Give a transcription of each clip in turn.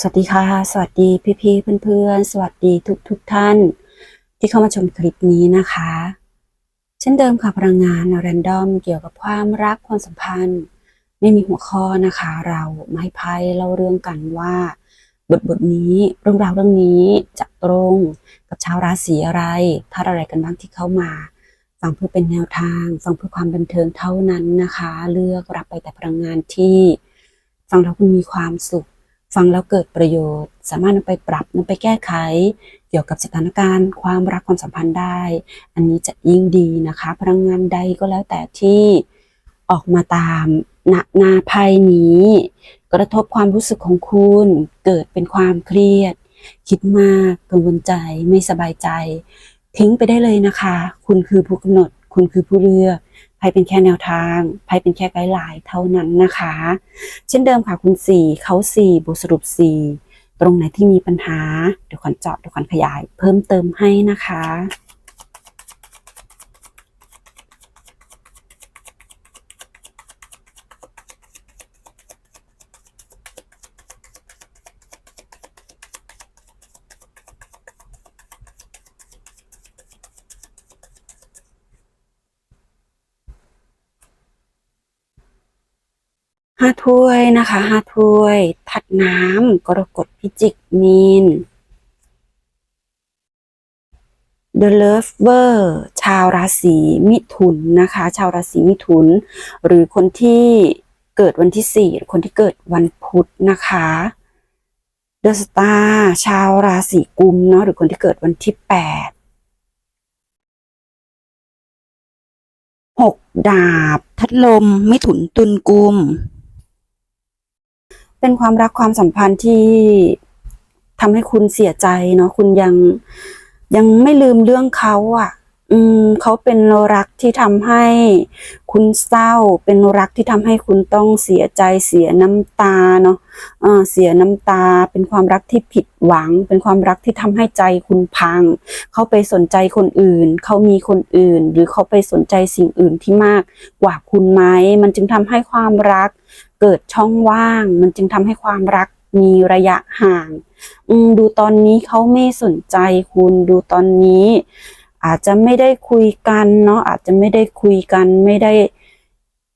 สวัสดีค่ะ สวัสดีพี่ๆเพื่อนๆ สวัสดีทุกๆทท่าน ที่เข้ามาชมคลิปนี้นะคะ เช่นเดิมค่ะพลังงานแรนดอมเกี่ยวกับความรักความสัมพันธ์ ไม่มีหัวข้อนะคะ เราไมาให้ไพ่เล่าเรื่องกันว่า บทบทนี้เรื่องราวเรื่องนี้จะตรงกับชาวราศีอะไรท่าตุอะไรกันบ้างที่เข้ามาฟังเพื่อเป็นแนวทางฟังเพื่อความบันเทิงเท่านั้นนะคะ เลือกรับไปแต่พลังงานที่ ฟังแล้วคุณมีความสุข ฟังแล้วเกิดประโยชน์ สามารถนำไปปรับนำไปแก้ไข เกี่ยวกับสถานการณ์ ความรักความสัมพันธ์ได้ อันนี้จะยิ่งดีนะคะ พลังงานใดก็แล้วแต่ที่ออกมาตามณนาภัยนี้ กระทบความรู้สึกของคุณ เกิดเป็นความเครียด คิดมากกังวลใจไม่สบายใจ ทิ้งไปได้เลยนะคะ คุณคือผู้กำหนด คุณคือผู้เลือก ภัยเป็นแค่แนวทางภัยเป็นแค่ไกด์ไลน์เท่านั้นนะคะ เช่นเดิมค่ะคุณสี่เขาสี่บทสรุปสี่ตรงไหนที่มีปัญหา เดี๋ยวขวัญเจาะเดี๋ยวขวัญขยาย เพิ่มเติมให้นะคะ ห้าถ้วยนะคะห้าถ้วยถัดน้ำกรกฎพิจิกมีน The Lover ชาวราศีมิถุนนะคะ ชาวราศีมิถุน หรือคนที่เกิดวันที่สี่หรือคนที่เกิดวันพุธนะคะ The Star ชาวราศีกุมเนาะหรือคนที่เกิดวันที่แปดหกดาบ ทัดลม มิถุนตุลกุม เป็นความรักความสัมพันธ์ที่ทำให้คุณเสียใจเนาะคุณยังยังไม่ลืมเรื่องเขาอะ อืมเขาเป็นรักที่ทำให้คุณเศร้า เป็นรักที่ทำให้คุณต้องเสียใจเสียน้ำตาเนาะอ่าเสียน้ำตา เป็นความรักที่ผิดหวัง เป็นความรักที่ทำให้ใจคุณพัง เขาไปสนใจคนอื่น เขามีคนอื่น หรือเขาไปสนใจสิ่งอื่นที่มากกว่าคุณไหมมันจึงทำให้ความรัก เกิดช่องว่าง มันจึงทำให้ความรักมีระยะห่าง อืดูตอนนี้เขาไม่สนใจคุณดูตอนนี้ อาจจะไม่ได้คุยกันเนาะอาจจะไม่ได้คุยกันไม่ได้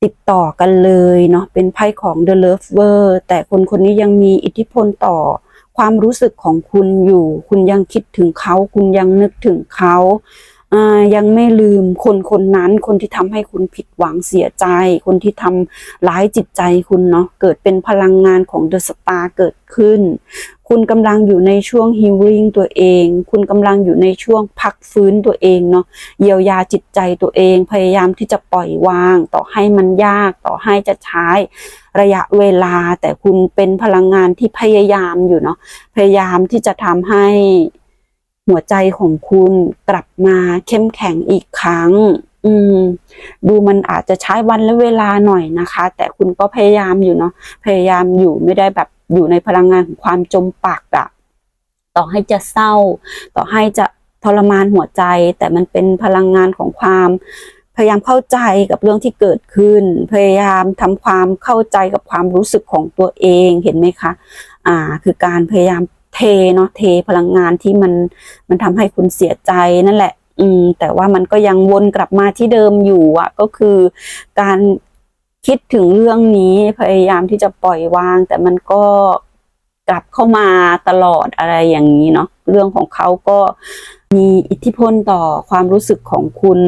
ติดต่อกันเลยเนาะเป็นไพ่ของ The Lover แต่คนคนนี้ยังมีอิทธิพลต่อความรู้สึกของคุณอยู่ คุณยังคิดถึงเขา คุณยังนึกถึงเขา ยังไม่ลืมคนคนนั้นคนที่ทำให้คุณผิดหวังเสียใจ คนที่ทำร้ายจิตใจคุณเนาะเกิดเป็นพลังงานของเดอะสตาร์เกิดขึ้น คุณกำลังอยู่ในช่วงฮีลิ่งตัวเอง คุณกำลังอยู่ในช่วงพักฟื้นตัวเองเนาะเยียวยาจิตใจตัวเอง พยายามที่จะปล่อยวาง ต่อให้มันยากต่อให้จะใช้ระยะเวลาแต่คุณเป็นพลังงานที่พยายามอยู่เนาะพยายามที่จะทำให้ หัวใจของคุณกลับมาเข้มแข็งอีกครั้ง อืม ดูมันอาจจะใช้วันและเวลาหน่อยนะคะ แต่คุณก็พยายามอยู่เนาะพยายามอยู่ไม่ได้แบบอยู่ในพลังงานของความจมปักอะต่อให้จะเศร้า ต่อให้จะทรมานหัวใจ แต่มันเป็นพลังงานของความพยายามเข้าใจกับเรื่องที่เกิดขึ้น พยายามทำความเข้าใจกับความรู้สึกของตัวเองเห็นไหมคะ อ่า คือการพยายาม เทเนาะเทพลังงานที่มันมันทำให้คุณเสียใจนั่นแหละ อืม แต่ว่ามันก็ยังวนกลับมาที่เดิมอยู่อะก็คือการคิดถึงเรื่องนี้พยายามที่จะปล่อยวาง แต่มันก็กลับเข้ามาตลอดอะไรอย่างนี้เนาะเรื่องของเขาก็มีอิทธิพลต่อความรู้สึกของคุณ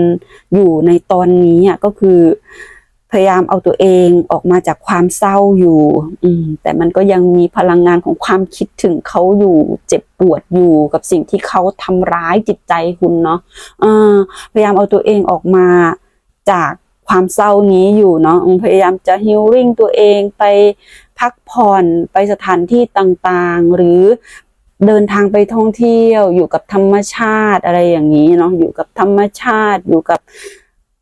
อยู่ในตอนนี้อะก็คือ พยายามเอาตัวเองออกมาจากความเศร้าอยู่ อืม แต่มันก็ยังมีพลังงานของความคิดถึงเขาอยู่ เจ็บปวดอยู่กับสิ่งที่เขาทำร้ายจิตใจคุณเนาะพยายามเอาตัวเองออกมาจากความเศร้านี้อยู่เนาะพยายามจะฮิลลิ่งตัวเองไปพักผ่อนไปสถานที่ต่างๆ หรือเดินทางไปท่องเที่ยวอยู่กับธรรมชาติอะไรอย่างนี้เนาะอยู่กับธรรมชาติอยู่กับ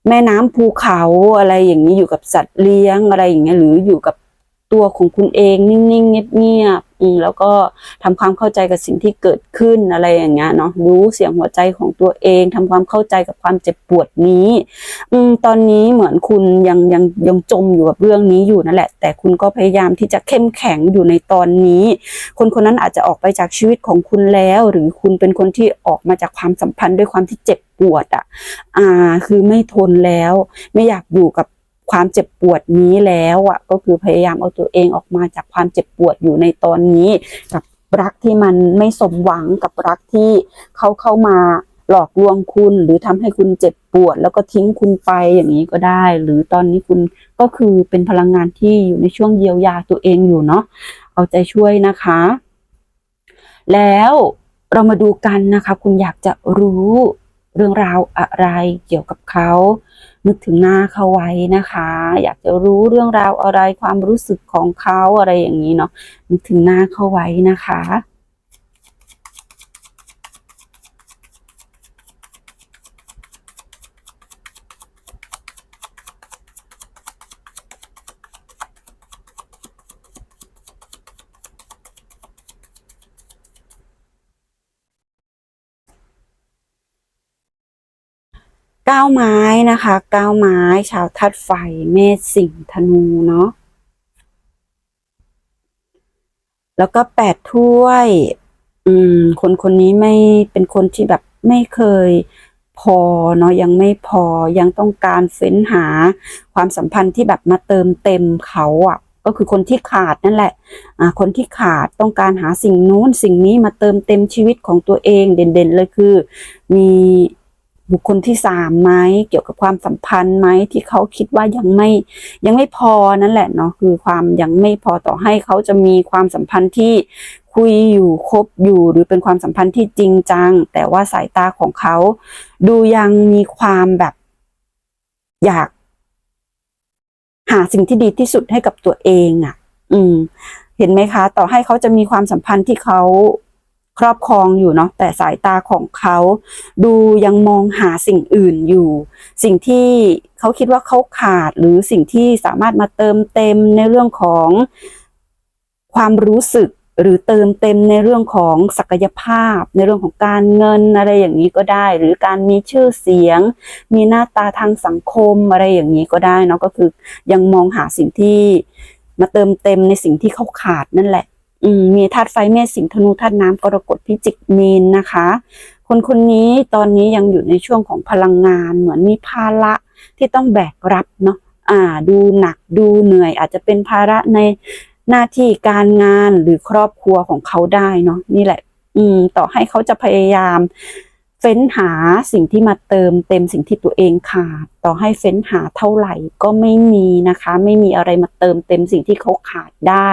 แม่น้ำภูเขาอะไรอย่างนี้อยู่กับสัตว์เลี้ยงอะไรอย่างเงี้ยหรืออยู่กับตัวของคุณเองนิ่งๆเงียบ อืแล้วก็ทำความเข้าใจกับสิ่งที่เกิดขึ้นอะไรอย่างเงี้ยเนาะรู้เสียงหัวใจของตัวเองทำความเข้าใจกับความเจ็บปวดนี้ อืมตอนนี้เหมือนคุณยังยังยังจมอยู่กับเรื่องนี้อยู่นั่นแหละ แต่คุณก็พยายามที่จะเข้มแข็งอยู่ในตอนนี้ คนคนนั้นอาจจะออกไปจากชีวิตของคุณแล้ว หรือคุณเป็นคนที่ออกมาจากความสัมพันธ์ด้วยความที่เจ็บปวดอะ อ่า คือไม่ทนแล้ว ไม่อยากอยู่กับ ความเจ็บปวดนี้แล้วอะก็คือพยายามเอาตัวเองออกมาจากความเจ็บปวดอยู่ในตอนนี้ กับรักที่มันไม่สมหวังกับรักที่เขาเข้ามาหลอกลวงคุณหรือทำให้คุณเจ็บปวด แล้วก็ทิ้งคุณไปอย่างนี้ก็ได้ หรือตอนนี้คุณก็คือเป็นพลังงานที่อยู่ในช่วงเยียวยาตัวเองอยู่เนาะเอาใจช่วยนะคะ แล้วเรามาดูกันนะคะ คุณอยากจะรู้ เรื่องราวอะไรเกี่ยวกับเขา นึกถึงหน้าเขาไว้นะคะ อยากจะรู้เรื่องราวอะไรความรู้สึกของเขาอะไรอย่างนี้เนาะนึกถึงหน้าเขาไว้นะคะ ไม้นะคะก้าวไม้ ชาวธาตุไฟ เมษสิงห์ธนูเนาะแล้วก็แปดถ้วย อืม คนคนนี้ไม่เป็นคนที่แบบไม่เคยพอเนาะยังไม่พอยังต้องการเฟ้นหาความสัมพันธ์ที่แบบมาเติมเต็มเขาอะ ก็คือคนที่ขาดนั่นแหละอ่าคนที่ขาดต้องการหาสิ่งนู้นสิ่งนี้มาเติมเต็มชีวิตของตัวเองเด่นๆเลยคือ มี บุคคลที่สามไหมเกี่ยวกับความสัมพันธ์ไหมที่เขาคิดว่ายังไม่ยังไม่พอนั่นแหละเนาะคือความยังไม่พอต่อให้เขาจะมีความสัมพันธ์ที่คุยอยู่คบอยู่หรือเป็นความสัมพันธ์ที่จริงจัง แต่ว่าสายตาของเขา ดูยังมีความแบบอยาก หาสิ่งที่ดีที่สุดให้กับตัวเองอะ อืม เห็นไหมคะ ต่อให้เขาจะมีความสัมพันธ์ที่เขา ครอบครองอยู่เนาะแต่สายตาของเขาดูยังมองหาสิ่งอื่นอยู่ สิ่งที่เขาคิดว่าเขาขาดหรือสิ่งที่สามารถมาเติมเต็มในเรื่องของความรู้สึกหรือเติมเต็มในเรื่องของศักยภาพ ในเรื่องของการเงินอะไรอย่างนี้ก็ได้ หรือการมีชื่อเสียง มีหน้าตาทางสังคมอะไรอย่างนี้ก็ได้เนาะก็คือยังมองหาสิ่งที่มาเติมเต็มในสิ่งที่เขาขาดนั่นแหละ มีธาตุไฟเมษสิงธนูธาตุน้ำกรกฎพิจิกมีนนะคะ คนคนนี้ตอนนี้ยังอยู่ในช่วงของพลังงาน เหมือนมีภาระที่ต้องแบกรับเนาะอ่า ดูหนักดูเหนื่อย อาจจะเป็นภาระในหน้าที่การงานหรือครอบครัวของเขาได้เนาะนี่แหละ อืม ต่อให้เขาจะพยายาม เฟ้นหาสิ่งที่มาเติมเต็มสิ่งที่ตัวเองขาด ต่อให้เฟ้นหาเท่าไหร่ก็ไม่มีนะคะ ไม่มีอะไรมาเติมเต็มสิ่งที่เขาขาดได้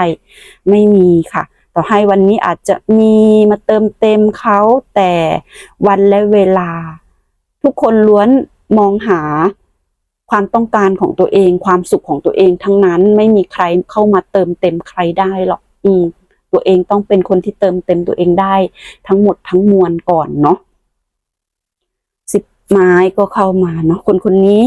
ไม่มีค่ะ ต่อให้วันนี้อาจจะมีมาเติมเต็มเขาแต่วันและเวลา ทุกคนล้วนมองหาความต้องการของตัวเอง ความสุขของตัวเองทั้งนั้นไม่มีใครเข้ามาเติมเต็มใครได้หรอก อืมตัวเองต้องเป็นคนที่เติมเต็มตัวเองได้ ทั้งหมดทั้งมวลก่อนเนาะ ไม้ก็เข้ามาเนาะคนคนนี้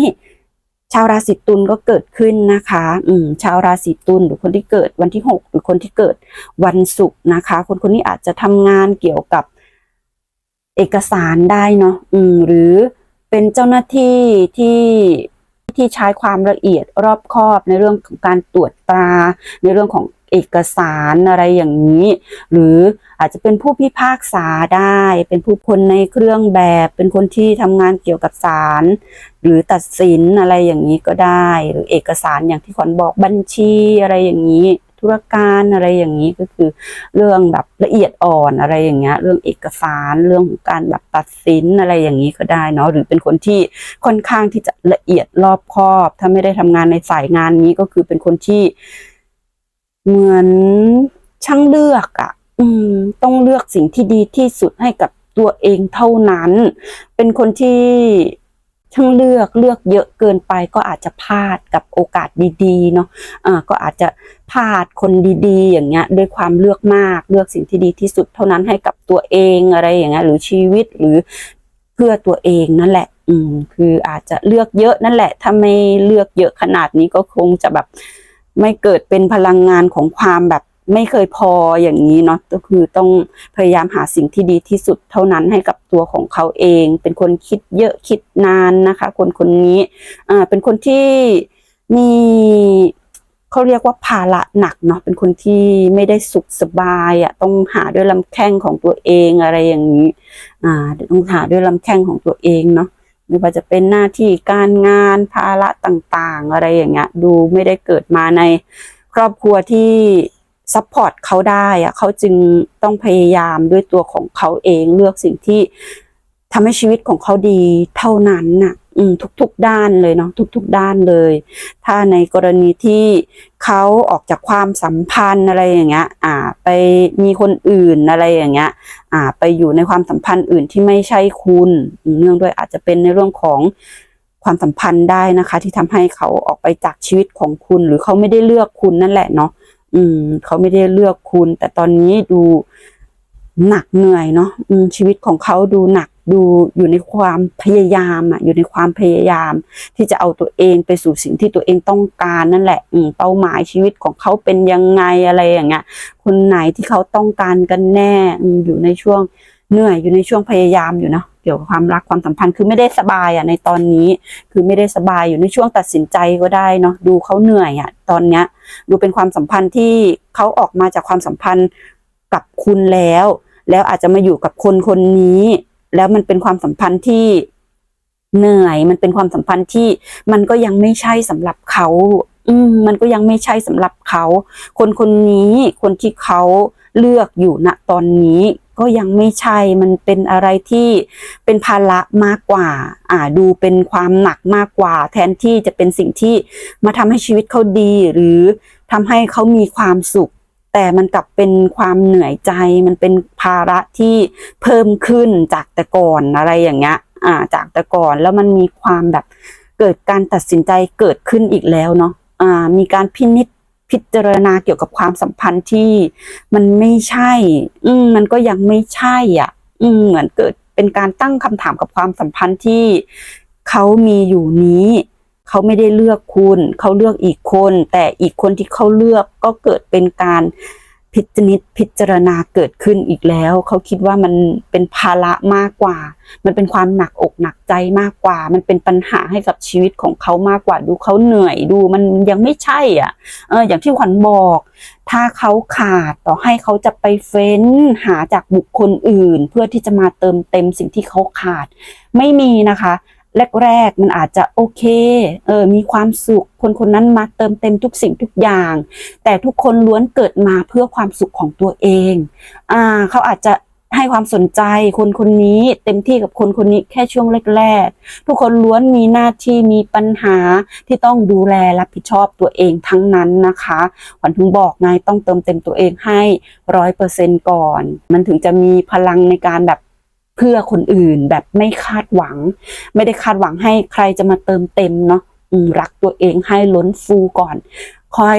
ชาวราศีตุลก็เกิดขึ้นนะคะ อืม ชาวราศีตุลหรือคนที่เกิดวันที่หกหรือคนที่เกิดวันศุกร์นะคะ คนคนนี้อาจจะทำงานเกี่ยวกับเอกสารได้เนาะอืม หรือเป็นเจ้าหน้าที่ที่ที่ใช้ความละเอียดรอบคอบในเรื่องของการตรวจตราในเรื่องของ เอกสารอะไรอย่างนี้ หรืออาจจะเป็นผู้พิพากษาได้ เป็นผู้คนในเครื่องแบบ เป็นคนที่ทำงานเกี่ยวกับศาลหรือตัดสินอะไรอย่างนี้ก็ได้ หรือเอกสารอย่างที่ขวัญบอกบัญชีอะไรอย่างนี้ ธุรการอะไรอย่างนี้ก็คือ เรื่องแบบละเอียดอ่อนอะไรอย่างเงี้ย เรื่องเอกสารเรื่องของการแบบตัดสินอะไรอย่างนี้ก็ได้เนาะหรือเป็นคนที่ค่อนข้างที่จะละเอียดรอบคอบ ถ้าไม่ได้ทำงานในสายงานนี้ก็คือเป็นคนที่ เหมือนช่างเลือกอะ่ะ อืม ต้องเลือกสิ่งที่ดีที่สุดให้กับตัวเองเท่านั้น เป็นคนที่ช่างเลือกเลือกเยอะเกินไปก็อาจจะพลาดกับโอกาสดีๆเนาะอ่าก็อาจจะพลาดคนดีๆ อย่างเงี้ย ด้วยความเลือกมากเลือกสิ่งที่ดีที่สุดเท่านั้นให้กับตัวเองอะไรอย่างเงี้ยหรือชีวิตหรือเพื่อตัวเองนั่นแหละ อืม คืออาจจะเลือกเยอะนั่นแหละถ้าไม่เลือกเยอะขนาดนี้ก็คงจะแบบ ไม่เกิดเป็นพลังงานของความแบบไม่เคยพออย่างนี้เนาะก็คือต้องพยายามหาสิ่งที่ดีที่สุดเท่านั้นให้กับตัวของเขาเอง เป็นคนคิดเยอะคิดนานนะคะ คนคนนี้อ่าเป็นคนที่มีเขาเรียกว่าภาระหนักเนาะเป็นคนที่ไม่ได้สุขสบายอะ่ะต้องหาด้วยลำแข้งของตัวเองอะไรอย่างนี้ อ่าต้องหาด้วยลำแข้งของตัวเองเนาะ ไม่ว่าจะเป็นหน้าที่การงานภาระต่างๆ อะไรอย่างเงี้ย ดูไม่ได้เกิดมาในครอบครัวที่ซัพพอร์ตเขาได้อะเขาจึงต้องพยายามด้วยตัวของเขาเองเลือกสิ่งที่ทำให้ชีวิตของเขาดีเท่านั้นน่ะ ทุกๆด้านเลยเนาะทุกๆด้านเลย ถ้าในกรณีที่เขาออกจากความสัมพันธ์อะไรอย่างเงี้ย อ่า ไปมีคนอื่นอะไรอย่างเงี้ย อ่า ไปอยู่ในความสัมพันธ์อื่นที่ไม่ใช่คุณเนื่องด้วยอาจจะเป็นในเรื่องของความสัมพันธ์ได้นะคะ ที่ทำให้เขาออกไปจากชีวิตของคุณ หรือเขาไม่ได้เลือกคุณนั่นแหละเนาะอืม เขาไม่ได้เลือกคุณ แต่ตอนนี้ดู หนักเหนื่อยเนาะชีวิตของเขาดูหนักดูอยู่ในความพยายามอะอยู่ในความพยายาม ที่จะเอาตัวเองไปสู่สิ่งที่ตัวเองต้องการนั่นแหละอืเป้าหมายชีวิตของเขาเป็นยังไงอะไรอย่างเงี้ยคนไหนที่เขาต้องการกันแน่อืมอยู่ในช่วงเหนื่อยอยู่ในช่วงพยายามอยู่เนาะเกี่ยวกับความรักความสัมพันธ์คือไม่ได้สบายอะในตอนนี้ คือไม่ได้สบายอยู่ในช่วงตัดสินใจก็ได้เนาะดูเขาเหนื่อยอะตอนเนี้ยดูเป็นความสัมพันธ์ที่เขาออกมาจากความสัมพันธ์ กับคุณแล้ว แล้วอาจจะมาอยู่กับคนคนนี้ แล้วมันเป็นความสัมพันธ์ที่เหนื่อย มันเป็นความสัมพันธ์ที่มันก็ยังไม่ใช่สำหรับเขา อืม มันก็ยังไม่ใช่สำหรับเขา คนคนนี้คนที่เขาเลือกอยู่ณตอนนี้ก็ยังไม่ใช่ มันเป็นอะไรที่เป็นภาระมากกว่า อ่า ดูเป็นความหนักมากกว่า แทนที่จะเป็นสิ่งที่มาทำให้ชีวิตเขาดี หรือทำให้เขามีความสุข แต่มันกลับเป็นความเหนื่อยใจ มันเป็นภาระที่เพิ่มขึ้นจากแต่ก่อนอะไรอย่างเงี้ย อ่า จากแต่ก่อนแล้วมันมีความแบบเกิดการตัดสินใจเกิดขึ้นอีกแล้วเนาะ อ่า มีการพินิจพิจารณาเกี่ยวกับความสัมพันธ์ที่มันไม่ใช่ อืมมันก็ยังไม่ใช่อะ อืมเหมือนเกิดเป็นการตั้งคำถามกับความสัมพันธ์ที่เขามีอยู่นี้ เขาไม่ได้เลือกคุณ เขาเลือกอีกคน แต่อีกคนที่เขาเลือกก็เกิดเป็นการพิจนิจพิจารณาเกิดขึ้นอีกแล้ว เขาคิดว่ามันเป็นภาระมากกว่า มันเป็นความหนักอกหนักใจมากกว่า มันเป็นปัญหาให้กับชีวิตของเขามากกว่าดูเขาเหนื่อยดู มันยังไม่ใช่อะเอออย่างที่ขวัญบอก ถ้าเขาขาดต่อให้เขาจะไปเฟ้นหาจากบุคคลอื่น เพื่อที่จะมาเติมเต็มสิ่งที่เขาขาด ไม่มีนะคะ แรกๆมันอาจจะโอเค เออ มีความสุข คนคนนั้นมาเติมเต็มทุกสิ่งทุกอย่าง แต่ทุกคนล้วนเกิดมาเพื่อความสุขของตัวเอง อ่า เขาอาจจะให้ความสนใจคนคนนี้เต็มที่กับคนคนนี้แค่ช่วงแรกๆ ทุกคนล้วนมีหน้าที่มีปัญหาที่ต้องดูแลรับผิดชอบตัวเองทั้งนั้นนะคะขวัญถึงบอกไงต้องเติมเต็มตัวเองให้ร้อยเปอร์เซ็นก่อน มันถึงจะมีพลังในการแบบ พื่อคนอื่นแบบไม่คาดหวัง ไม่ได้คาดหวังให้ใครจะมาเติมเต็มเนาะรักตัวเองให้ล้นฟูก่อน ค่อย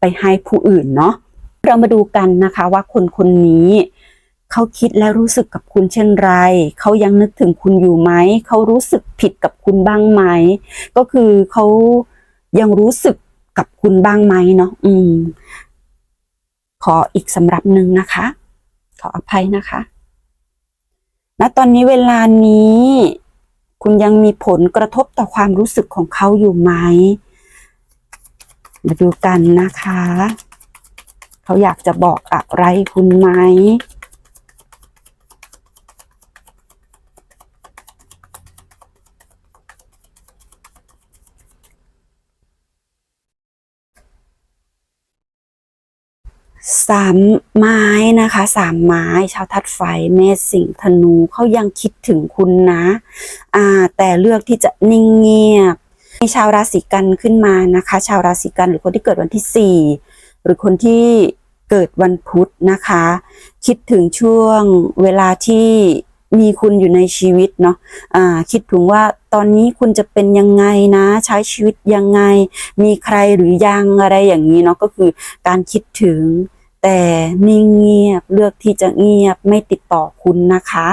ไปให้ผู้อื่นเนาะเรามาดูกันนะคะว่าคนคนนี้เขาคิดและรู้สึกกับคุณเช่นไร เขายังนึกถึงคุณอยู่ไหม เขารู้สึกผิดกับคุณบ้างไหม ก็คือเขายังรู้สึกกับคุณบ้างไหมเนาะ อืม ขออีกสำหรับหนึ่งนะคะ ขออภัยนะคะ ณตอนนี้เวลานี้ คุณยังมีผลกระทบต่อความรู้สึกของเขาอยู่ไหมมาดูกันนะคะ เขาอยากจะบอกอะไรคุณไหม สามไม้นะคะสามไม้ ชาวทัดไฟเมษสิงห์ธนูเขายังคิดถึงคุณนะ อ่า แต่เลือกที่จะนิ่งเงียบมีชาวราศีกันขึ้นมานะคะ ชาวราศีกันหรือคนที่เกิดวันที่สี่หรือคนที่เกิดวันพุธนะคะ คิดถึงช่วงเวลาที่มีคุณอยู่ในชีวิตเนาะอ่าคิดถึงว่าตอนนี้คุณจะเป็นยังไงนะ ใช้ชีวิตยังไง มีใครหรือยังอะไรอย่างนี้เนาะก็คือการคิดถึง แต่นิ่งเงียบเลือกที่จะเงียบไม่ติดต่อคุณนะคะ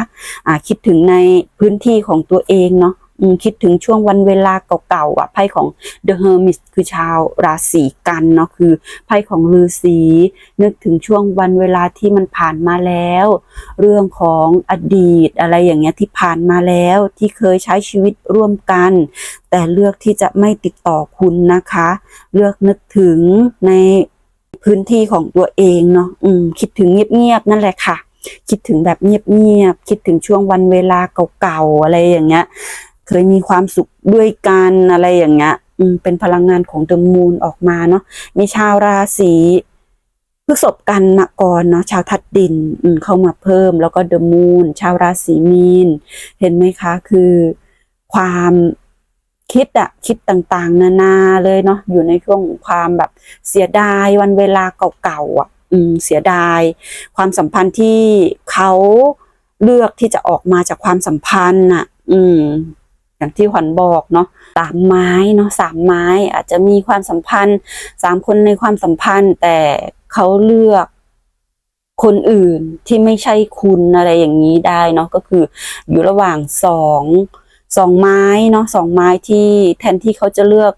อ่าคิดถึงในพื้นที่ของตัวเองเนาะคิดถึงช่วงวันเวลาเก่าๆอะไพ่ของ The Hermit คือชาวราศีกันเนาะคือไพ่ของฤาษีนึกถึงช่วงวันเวลาที่มันผ่านมาแล้ว เรื่องของอดีตอะไรอย่างเงี้ยที่ผ่านมาแล้วที่เคยใช้ชีวิตร่วมกัน แต่เลือกที่จะไม่ติดต่อคุณนะคะ เลือกนึกถึงใน พื้นที่ของตัวเองเนาะอืม คิดถึงเงียบๆนั่นแหละค่ะ คิดถึงแบบเงียบๆคิดถึงช่วงวันเวลาเก่าๆอะไรอย่างเงี้ย เคยมีความสุขด้วยกันอะไรอย่างเงี้ยอืมเป็นพลังงานของเดมูนออกมาเนาะมีชาวราศีพฤษภกันมกรเนาะชาวทัดดินอืมเข้ามาเพิ่ม แล้วก็เดมูนชาวราศีมีน เห็นไหมคะ คือความ คิดอะคิดต่างๆ นานาเลยเนาะอยู่ในช่วงของความแบบเสียดายวันเวลาเก่าๆอะอืมเสียดาย ความสัมพันธ์ที่เขาเลือกที่จะออกมาจากความสัมพันธ์น่ะ อืม อย่างที่ขวัญบอกเนาะสามไม้เนาะสามไม้ อาจจะมีความสัมพันธ์สามคนในความสัมพันธ์ แต่เขาเลือกคนอื่นที่ไม่ใช่คุณอะไรอย่างนี้ได้เนาะก็คืออยู่ระหว่างสอง สองไม้เนาะสองไม้ที่แทนที่เขาจะเลือก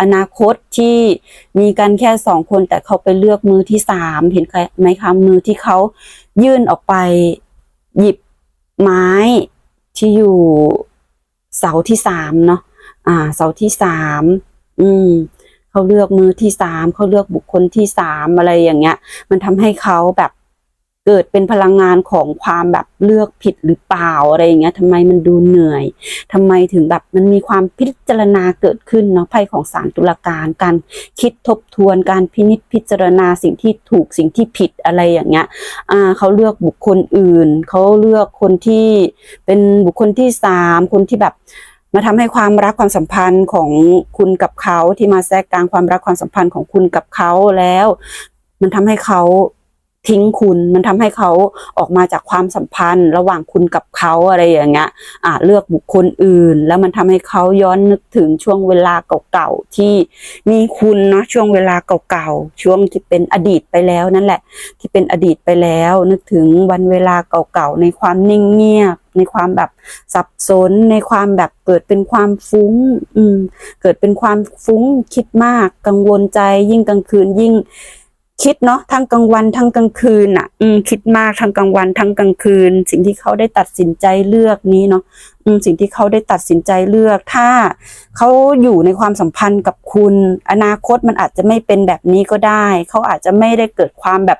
อนาคตที่มีกันแค่สองคนแต่เขาไปเลือกมือที่สามเห็นไหมคะมือที่เขายื่นออกไปหยิบไม้ที่อยู่เสาที่สามเนาะอ่า เสาที่สามอืมเขาเลือกมือที่สามเขาเลือกบุคคลที่สามอะไรอย่างเงี้ย มันทำให้เขาแบบ เกิดเป็นพลังงานของความแบบเลือกผิดหรือเปล่าอะไรอย่างเงี้ยทำไมมันดูเหนื่อยทำไมถึงแบบมันมีความพิจารณาเกิดขึ้นเนาะไพ่ของศาลตุลาการการคิดทบทวนการพินิจพิจารณาสิ่งที่ถูกสิ่งที่ผิดอะไรอย่างเงี้ยอ่าเขาเลือกบุคคลอื่นเขาเลือกคนที่เป็นบุคคลที่สามคนที่แบบมาทำให้ความรักความสัมพันธ์ของคุณกับเขาที่มาแทรกกลางความรักความสัมพันธ์ของคุณกับเขาแล้ว มันทำให้เขา ทิ้งคุณมันทำให้เขาออกมาจากความสัมพันธ์ ระหว่างคุณกับเขาอะไรอย่างเงี้ยอ่าเลือกบุคคลอื่น แล้วมันทำให้เขาย้อนนึกถึงช่วงเวลาเก่าๆที่มีคุณเนาะช่วงเวลาเก่าๆช่วงที่เป็นอดีตไปแล้วนั่นแหละ ที่เป็นอดีตไปแล้ว นึกถึงวันเวลาเก่าๆในความนิ่งเงียบในความแบบสับสนในความแบบเกิดเป็นความฟุ้ง อืม เกิดเป็นความฟุ้งคิดมากกังวลใจยิ่งกลางคืนยิ่ง คิดเนาะทั้งกลางวันทั้งกลางคืนอะ อืมคิดมากทั้งกลางวันทั้งกลางคืน สิ่งที่เขาได้ตัดสินใจเลือกนี้เนาะอืมสิ่งที่เขาได้ตัดสินใจเลือก ถ้าเขาอยู่ในความสัมพันธ์กับคุณ อนาคตมันอาจจะไม่เป็นแบบนี้ก็ได้ เขาอาจจะไม่ได้เกิดความแบบ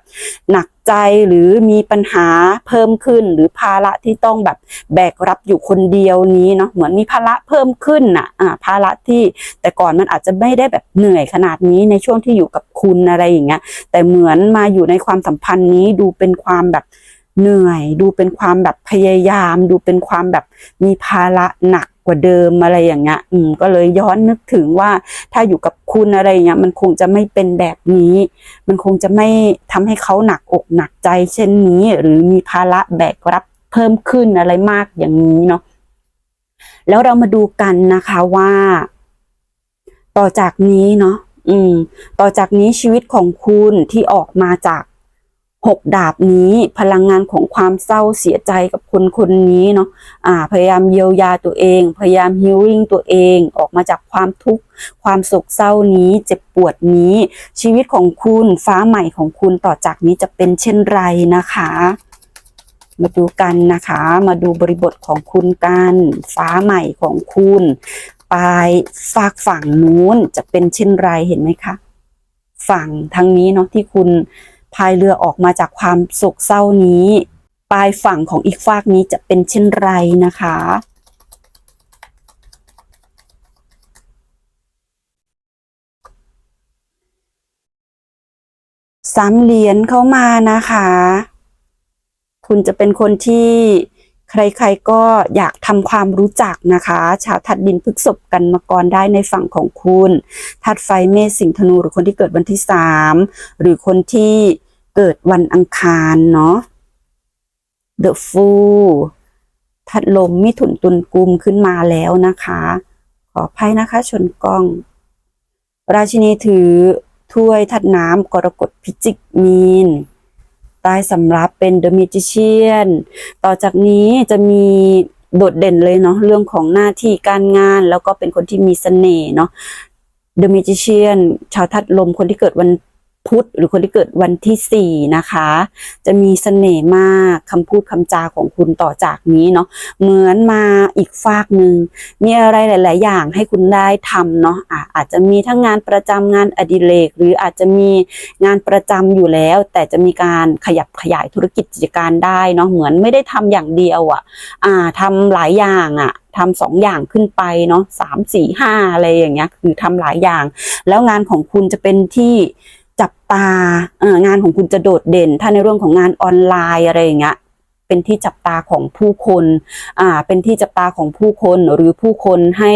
หนัก ใจหรือมีปัญหาเพิ่มขึ้น หรือภาระที่ต้องแบบแบกรับอยู่คนเดียวนี้เนาะเหมือนมีภาระเพิ่มขึ้นน่ะอ่าภาระที่แต่ก่อนมันอาจจะไม่ได้แบบเหนื่อยขนาดนี้ในช่วงที่อยู่กับคุณอะไรอย่างเงี้ยแต่เหมือนมาอยู่ในความสัมพันธ์นี้ดูเป็นความแบบเหนื่อย ดูเป็นความแบบพยายาม ดูเป็นความแบบมีภาระหนัก กว่าเดิมอะไรอย่างเงี้ยอืมก็เลยย้อนนึกถึงว่าถ้าอยู่กับคุณอะไรเงี้ยมันคงจะไม่เป็นแบบนี้ มันคงจะไม่ทำให้เขาหนักอกหนักใจเช่นนี้ หรือมีภาระแบกรับเพิ่มขึ้นอะไรมากอย่างนี้เนาะแล้วเรามาดูกันนะคะว่า ต่อจากนี้เนาะอืม ต่อจากนี้ชีวิตของคุณที่ออกมาจาก หกดาบนี้พลังงานของความเศร้าเสียใจกับคนคนนี้เนาะอ่าพยายามเยียวยาตัวเอง พยายามฮิลลิ่งตัวเองออกมาจากความทุกข์ความโศกเศร้านี้เจ็บปวดนี้ ชีวิตของคุณฟ้าใหม่ของคุณต่อจากนี้จะเป็นเช่นไรนะคะ มาดูกันนะคะ มาดูบริบทของคุณกันฟ้าใหม่ของคุณปลายฝากฝั่งนู้นจะเป็นเช่นไรเห็นไหมคะ ฝั่งทางนี้เนาะที่คุณ พายเรือออกมาจากความโศกเศร้านี้ ปลายฝั่งของอีกฝากนี้จะเป็นเช่นไรนะคะ สามเหรียญเข้ามานะคะ คุณจะเป็นคนที่ ใครๆก็อยากทำความรู้จักนะคะ ชาวทัดดินพฤกษบกันมากรได้ในฝั่งของคุณทัดไฟเมษสิงห์ธนูหรือคนที่เกิดวันที่สามหรือคนที่เกิดวันอังคารเนาะ The Fool ทัดลมมิถุนตุลกุมขึ้นมาแล้วนะคะ ขออภัยนะคะ ชนกล้อง ราชินีถือถ้วยทัดน้ำกรกฎพิจิกมีน ต้สำรับเป็นเดมิจิเชียนต่อจากนี้จะมีโดดเด่นเลยเนาะเรื่องของหน้าที่การงานแล้วก็เป็นคนที่มีเสน่ห์เนาะเดมิจิเชียนชาวทัดลมคนที่เกิดวัน พุธหรือคนที่เกิดวันที่สี่นะคะ จะมีเสน่ห์มากคำพูดคำจาของคุณต่อจากนี้เนาะเหมือนมาอีกฝากหนึ่งมีอะไรหลาย ๆ อย่างให้คุณได้ทำเนาะอะอาจจะมีทั้งงานประจำงานอดิเรกหรืออาจจะมีงานประจำอยู่แล้ว แต่จะมีการขยับขยายธุรกิจกิจการได้เนาะเหมือนไม่ได้ทำอย่างเดียวอะอ่าทำหลายอย่างอะทำสองอย่างขึ้นไปเนาะสามสี่ห้าอะไรอย่างเงี้ยคือทำหลายอย่าง แล้วงานของคุณจะเป็นที่ ตาเองานของคุณจะโดดเด่น ถ้าในเรื่องของงานออนไลน์อะไรอย่างเงี้ยเป็นที่จับตาของผู้คนอ่าเป็นที่จับตาของผู้คนหรือผู้คนให้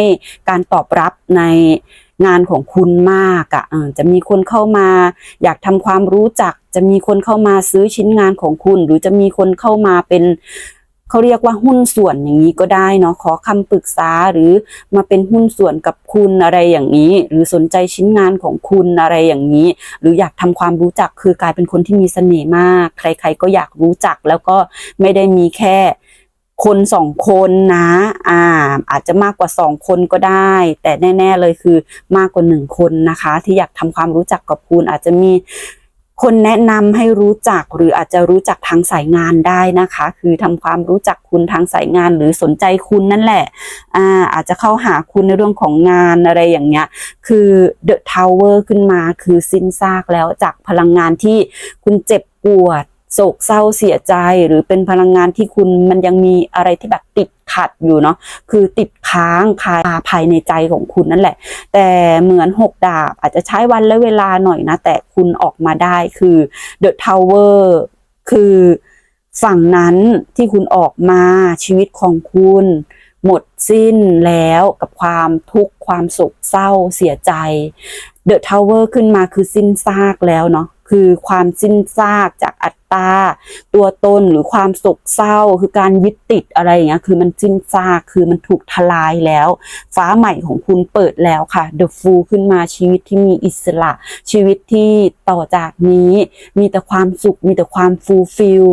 การตอบรับในงานของคุณมากอะ่ะจะมีคนเข้ามา อยากทำความรู้จัก จะมีคนเข้ามาซื้อชิ้นงานของคุณ หรือจะมีคนเข้ามาเป็น เขาเรียกว่าหุ้นส่วนอย่างนี้ก็ได้เนาะขอคำปรึกษาหรือมาเป็นหุ้นส่วนกับคุณอะไรอย่างนี้ หรือสนใจชิ้นงานของคุณอะไรอย่างนี้ หรืออยากทำความรู้จักคือกลายเป็นคนที่มีเสน่ห์มาก ใคร ๆ ก็อยากรู้จักแล้วก็ไม่ได้มีแค่คนสองคนนะ อ่า อาจจะมากกว่าสองคนก็ได้ แต่แน่ ๆเลยคือมากกว่าหนึ่งคนนะคะ ที่อยากทำความรู้จักกับคุณอาจจะมี คนแนะนำให้รู้จักหรืออาจจะรู้จักทางสายงานได้นะคะ คือทำความรู้จักคุณทางสายงานหรือสนใจคุณนั่นแหละอ่าอาจจะเข้าหาคุณในเรื่องของงานอะไรอย่างเงี้ย คือ The Tower ขึ้นมาคือสิ้นซากแล้วจากพลังงานที่คุณเจ็บปวดโศกเศร้าเสียใจหรือเป็นพลังงานที่คุณมันยังมีอะไรที่แบบติด ขัดอยู่เนาะคือติดค้างคาภายในใจของคุณนั่นแหละ แต่เหมือนหกดาบอาจจะใช้วันและเวลาหน่อยนะ แต่คุณออกมาได้คือ The Tower คือฝั่งนั้นที่คุณออกมาชีวิตของคุณ หมดสิ้นแล้วกับความทุกข์ความโศกเศร้าเสียใจ The Tower ขึ้นมาคือสิ้นซากแล้วเนาะ คือความสิ้นซากจากอัตตา ตัวตนหรือความโศกเศร้า คือการยึดติดอะไรอย่างเงี้ยคือมันสิ้นซากคือมันถูกทลายแล้ว ฟ้าใหม่ของคุณเปิดแล้วค่ะ The Fool ขึ้นมาชีวิตที่มีอิสระ ชีวิตที่ต่อจากนี้ มีแต่ความสุขมีแต่ความฟูลฟิล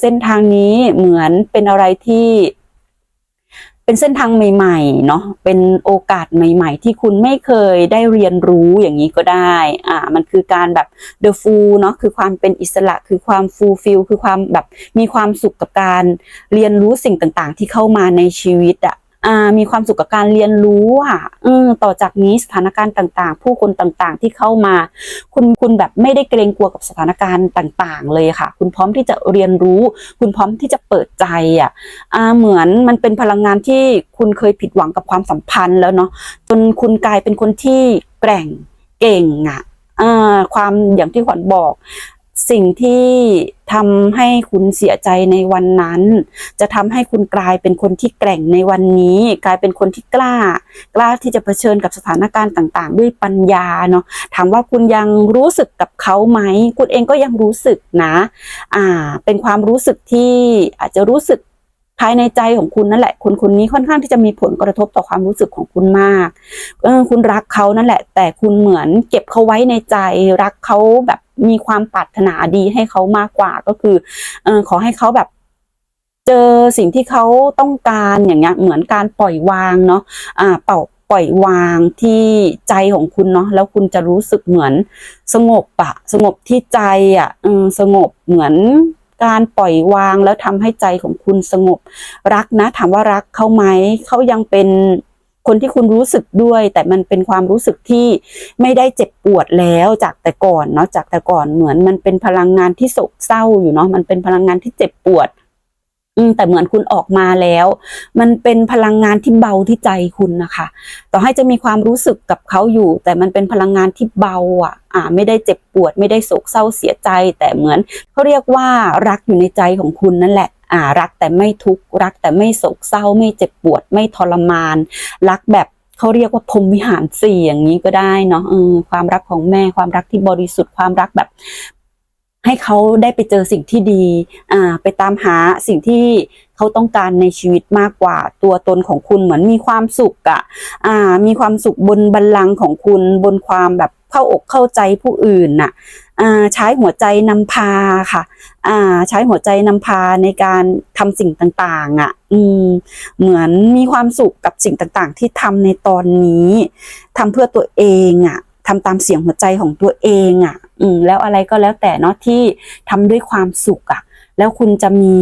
เส้นทางนี้เหมือนเป็นอะไรที่ เป็นเส้นทางใหม่ๆเนาะเป็นโอกาสใหม่ ๆ ที่คุณไม่เคยได้เรียนรู้อย่างนี้ก็ได้อ่ามันคือการแบบ the full เนาะคือความเป็นอิสระคือความ fulfill คือความแบบมีความสุขกับการเรียนรู้สิ่งต่างๆ ที่เข้ามาในชีวิตอะ มีความสุขกับการเรียนรู้อะอต่อจากนี้สถานการณ์ต่าง ๆ ผู้คนต่างๆ ที่เข้ามา คุณคุณแบบไม่ได้เกรงกลัวกับสถานการณ์ต่าง ๆ เลยค่ะ คุณพร้อมที่จะเรียนรู้ คุณพร้อมที่จะเปิดใจอะอาเหมือนมันเป็นพลังงานที่คุณเคยผิดหวังกับความสัมพันธ์แล้วเนาะจนคุณกลายเป็นคนที่แกร่งเก่งอะอความอย่างที่ขวัญบอก สิ่งที่ทำให้คุณเสียใจในวันนั้น จะทำให้คุณกลายเป็นคนที่แกร่งในวันนี้ กลายเป็นคนที่กล้า กล้าที่จะเผชิญกับสถานการณ์ต่างๆ ด้วยปัญญาเนาะถามว่าคุณยังรู้สึกกับเขาไหม คุณเองก็ยังรู้สึกนะ อ่า เป็นความรู้สึกที่อาจจะรู้สึก ภายในใจของคุณนั่นแหละ คนคนนี้ค่อนข้างที่จะมีผลกระทบต่อความรู้สึกของคุณมากเออคุณรักเขานั่นแหละ แต่คุณเหมือนเก็บเขาไว้ในใจรักเขาแบบมีความปรารถนาดีให้เขามากกว่าก็คือเออขอให้เขาแบบเจอสิ่งที่เขาต้องการอย่างเงี้ยเหมือนการปล่อยวางเนาะอ่าเป่าปล่อยวางที่ใจของคุณเนาะแล้วคุณจะรู้สึกเหมือนสงบอะสงบที่ใจอะสงบเหมือน การปล่อยวางแล้วทำให้ใจของคุณสงบ รักนะ ถามว่ารักเขาไหมเขายังเป็นคนที่คุณรู้สึกด้วย แต่มันเป็นความรู้สึกที่ไม่ได้เจ็บปวดแล้วจากแต่ก่อนเนาะจากแต่ก่อนเหมือนมันเป็นพลังงานที่โศกเศร้าอยู่เนาะมันเป็นพลังงานที่เจ็บปวด อืมแต่เหมือนคุณออกมาแล้ว มันเป็นพลังงานที่เบาที่ใจคุณนะคะ ต่อให้จะมีความรู้สึกกับเขาอยู่ แต่มันเป็นพลังงานที่เบาอะ อ่า ไม่ได้เจ็บปวด ไม่ได้โศกเศร้าเสียใจ แต่เหมือนเขาเรียกว่ารักอยู่ในใจของคุณนั่นแหละอ่ารักแต่ไม่ทุกข์รักแต่ไม่โศกเศร้า ไม่เจ็บปวด ไม่ทรมาน รักแบบเขาเรียกว่าพรมวิหารสี่อย่างนี้ก็ได้เนาะความรักของแม่ความรักที่บริสุทธิ์ความรักแบบ ให้เขาได้ไปเจอสิ่งที่ดีอ่าไปตามหาสิ่งที่เขาต้องการในชีวิตมากกว่าตัวตนของคุณเหมือนมีความสุขอะอ่า มีความสุขบนบัลลังก์ของคุณบนความแบบเข้าอกเข้าใจผู้อื่นน่ะอ่าใช้หัวใจนำพาค่ะอ่าใช้หัวใจนำพาในการทำสิ่งต่างๆอะอืมเหมือนมีความสุขกับสิ่งต่างๆ ที่ทำในตอนนี้ทำเพื่อตัวเองอะ ทำตามเสียงหัวใจของตัวเองอะ อืม แล้วอะไรก็แล้วแต่เนาะที่ทำด้วยความสุขอะ แล้วคุณจะมี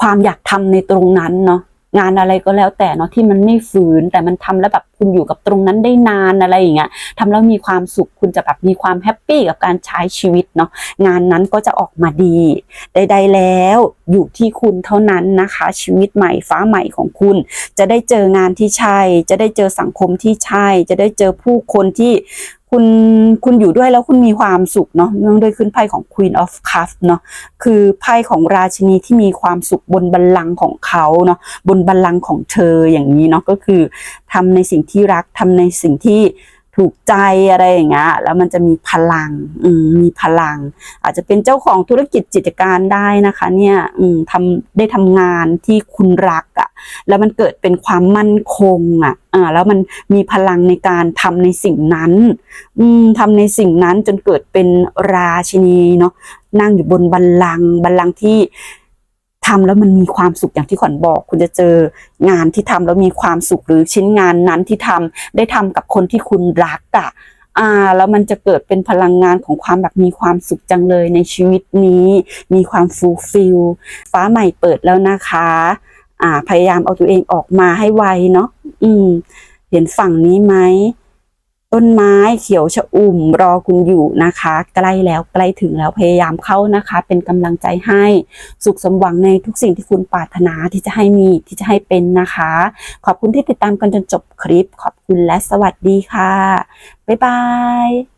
ความอยากทำในตรงนั้นเนาะ งานอะไรก็แล้วแต่เนาะที่มันไม่ฝืนแต่มันทำแล้วแบบคุณอยู่กับตรงนั้นได้นานอะไรอย่างเงี้ยทำแล้วมีความสุขคุณจะแบบมีความแฮปปี้กับการใช้ชีวิตเนาะงานนั้นก็จะออกมาดีใดๆแล้วอยู่ที่คุณเท่านั้นนะคะ ชีวิตใหม่ฟ้าใหม่ของคุณ จะได้เจองานที่ใช่ จะได้เจอสังคมที่ใช่ จะได้เจอผู้คนที่ คุณคุณอยู่ด้วยแล้วคุณมีความสุขเนาะเนื่องด้วยขึ้นไพ่ของ Queen of Cups เนาะคือไพ่ของราชินีที่มีความสุขบนบัลลังก์ของเขาเนาะบนบัลลังก์ของเธออย่างนี้เนาะก็คือทำในสิ่งที่รักทำในสิ่งที่ ถูกใจอะไรอย่างเงี้ยแล้วมันจะมีพลังอืมมีพลัง อาจจะเป็นเจ้าของธุรกิจกิจการได้นะคะ เนี่ยอืมทำได้ทำงานที่คุณรักอะ่ะ แล้วมันเกิดเป็นความมั่นคงอะ่ะอ่าแล้วมันมีพลังในการทำในสิ่งนั้น อืมทำในสิ่งนั้นจนเกิดเป็นราชินีเนาะนั่งอยู่บนบัลลังก์บัลลังก์ที่ ทำแล้วมันมีความสุขอย่างที่ขวัญบอก คุณจะเจองานที่ทำแล้วมีความสุขหรือชิ้นงานนั้นที่ทำได้ทำกับคนที่คุณรักอะอ่าแล้วมันจะเกิดเป็นพลังงานของความแบบมีความสุขจังเลยในชีวิตนี้ มีความฟูลฟิลฟ้าใหม่เปิดแล้วนะคะอ่าพยายามเอาตัวเองออกมาให้ไวเนาะอืม เห็นฝั่งนี้ไหม ต้นไม้เขียวชอุ่มรอคุณอยู่นะคะ ใกล้แล้วใกล้ถึงแล้วพยายามเข้านะคะ เป็นกำลังใจให้สุขสมหวังในทุกสิ่งที่คุณปรารถนาที่จะให้มีที่จะให้เป็นนะคะ ขอบคุณที่ติดตามกันจนจบคลิป ขอบคุณและสวัสดีค่ะ บ๊ายบาย